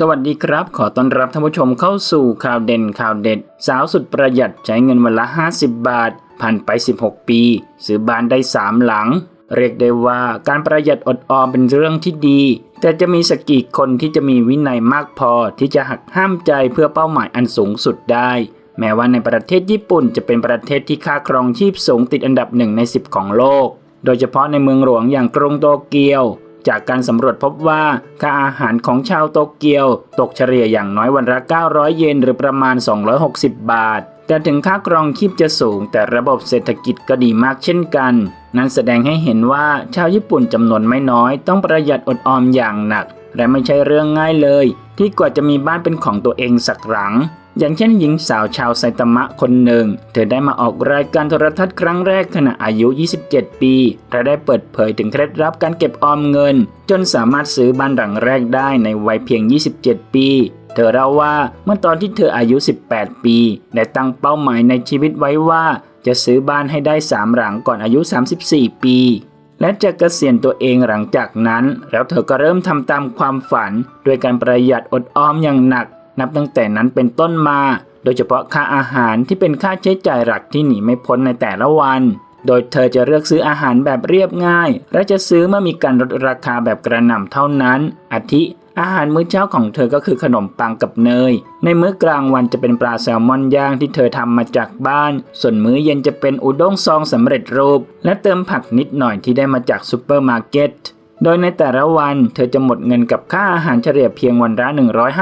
สวัสดีครับ ขอต้อนรับท่านผู้ชมเข้าสู่ข่าวเด่นข่าวเด็ด สาวสุดประหยัดใช้เงินวันละ 50 บาท ผ่านไป 16 ปี ซื้อบ้านได้ 3 หลัง เรียกได้ว่าการประหยัดอดออมเป็นเรื่องที่ดี แต่จะมีสกกี่คนที่จะมีวินัยมากพอที่จะหักห้ามใจเพื่อเป้าหมายอันสูงสุดได้ แม้ว่าในประเทศญี่ปุ่นจะเป็นประเทศที่ค่าครองชีพสูงติดอันดับหนึ่งใน 10 ของโลก โดยเฉพาะในเมืองหลวงอย่างกรุงโตเกียว จากการสำรวจพบว่าค่าอาหารของชาวโตเกียว ตกเฉลี่ยอย่างน้อยวันละ 900 เยนหรือประมาณ 260 บาท แต่ถึงค่าครองชีพจะสูง แต่ระบบเศรษฐกิจก็ดีมากเช่นกัน นั่นแสดงให้เห็นว่าชาวญี่ปุ่นจำนวนไม่น้อย ต้องประหยัดอดออมอย่างหนัก และไม่ใช่เรื่องง่ายเลย ที่กว่าจะมีบ้านเป็นของตัวเองสักหลัง อย่างเช่นหญิงสาวชาวไซตามะคนหนึ่ง เธอได้มาออกรายการโทรทัศน์ครั้งแรกขณะอายุ 27 ปีและได้เปิดเผยถึงเคล็ดลับการเก็บออมเงิน จนสามารถซื้อบ้านหลังแรกได้ในวัยเพียง 27 ปีเธอเล่าว่าเมื่อตอนที่เธออายุ 18 ปีได้ตั้งเป้าหมายในชีวิตไว้ว่า จะซื้อบ้านให้ได้ 3 หลังก่อนอายุ 34 ปี และจะเกษียณตัวเองหลังจากนั้น แล้วเธอก็เริ่มทำตามความฝันด้วยการประหยัดอดออมอย่างหนัก นับตั้งแต่นั้นเป็นต้นมา โดยเฉพาะค่าอาหารที่เป็นค่าใช้จ่ายหลักที่หนีไม่พ้นในแต่ละวัน โดยเธอจะเลือกซื้ออาหารแบบเรียบง่าย และจะซื้อเมื่อมีการลดราคาแบบกระหน่ำเท่านั้น อาทิอาหารมื้อเช้าของเธอก็คือขนมปังกับเนย ในมื้อกลางวันจะเป็นปลาแซลมอนย่างที่เธอทำมาจากบ้าน ส่วนมื้อเย็นจะเป็นอุด้งซองสำเร็จรูป และเติมผักนิดหน่อยที่ได้มาจากซูเปอร์มาร์เก็ต โดยในแต่ละวันเธอจะหมดเงินกับค่าอาหารเฉลี่ยเพียงวันละ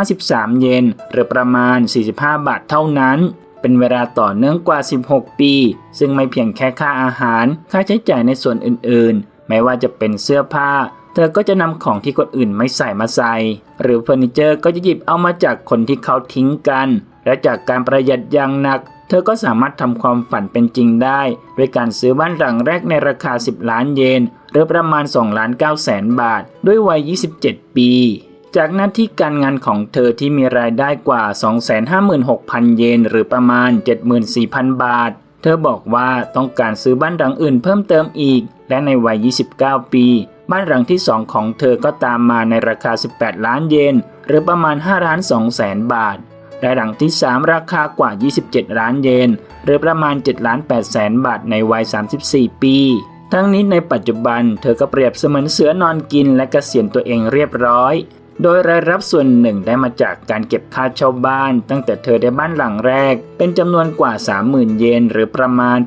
153 เยน หรือประมาณ 45 บาทเท่านั้น เป็นเวลาต่อเนื่องกว่า 16 ปี ซึ่งไม่เพียงแค่ค่าอาหาร ค่าใช้จ่ายในส่วนอื่นๆ ไม่ว่าจะเป็นเสื้อผ้า เธอก็จะนำของที่คนอื่นไม่ใส่มาใส่ หรือเฟอร์นิเจอร์ก็จะหยิบเอามาจากคนที่เขาทิ้งกัน และจากการประหยัดอย่างหนัก เธอก็สามารถทำความฝันเป็นจริงได้ ด้วยการซื้อบ้านหลังแรกในราคา 10 ล้านเยน หรือประมาณ2ล้าน9แสนบาท ด้วยวัย 27 ปี จากหน้าที่การงานของเธอที่มีรายได้กว่า 256,000 เยน หรือประมาณ 74,000 บาท เธอบอกว่าต้องการซื้อบ้านหลังอื่นเพิ่มเติมอีก และในวัย 29 ปีบ้านหลังที่ 2 ของเธอก็ตามมาในราคา 18 ล้านเยน หรือประมาณ 5 ล้าน2แสนบาท และหลังที่ 3 ราคากว่า 27 ล้านเยน หรือประมาณ7ล้าน8แสนบาทในวัย 34 ปี ทั้งนี้ในปัจจุบันเธอก็เปรียบเสมือนเสือนอนกินและเกษียณตัวเองเรียบร้อย โดยรายรับส่วนหนึ่งได้มาจากการเก็บค่าเช่าบ้าน ตั้งแต่เธอได้บ้านหลังแรก เป็นจำนวนกว่า 30,000 เยน หรือประมาณ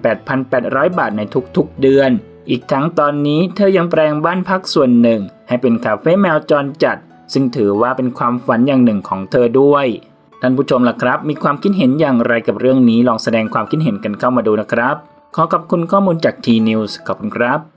8,800 บาทในทุกๆ เดือน อีกทั้งตอนนี้เธอยังแปลงบ้านพักส่วนหนึ่ง ให้เป็นคาเฟ่แมวจรจัด ซึ่งถือว่าเป็นความฝันอย่างหนึ่งของเธอด้วย ท่านผู้ชมล่ะครับ มีความคิดเห็นอย่างไรกับเรื่องนี้ลองแสดงความคิดเห็นกันเข้ามาดูนะครับ ขอขอบคุณข้อมูลจาก T News ขอบคุณครับ